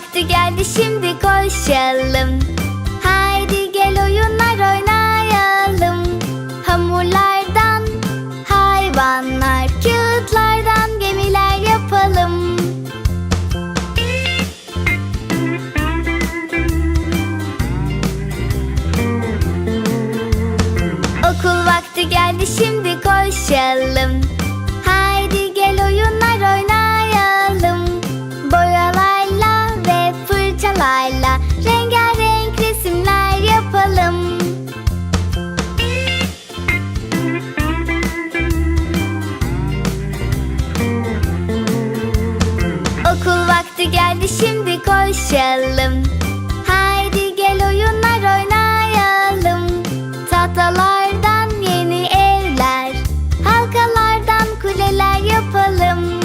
vakti geldi şimdi koşalım. Haydi gel oyunlar oynayalım. Hamurlardan hayvanlar, kağıtlardan gemiler yapalım. Okul vakti geldi şimdi koşalım. Haydi şimdi koşalım. Haydi gel oyunlar oynayalım. Tahtalardan yeni evler Halkalardan kuleler yapalım.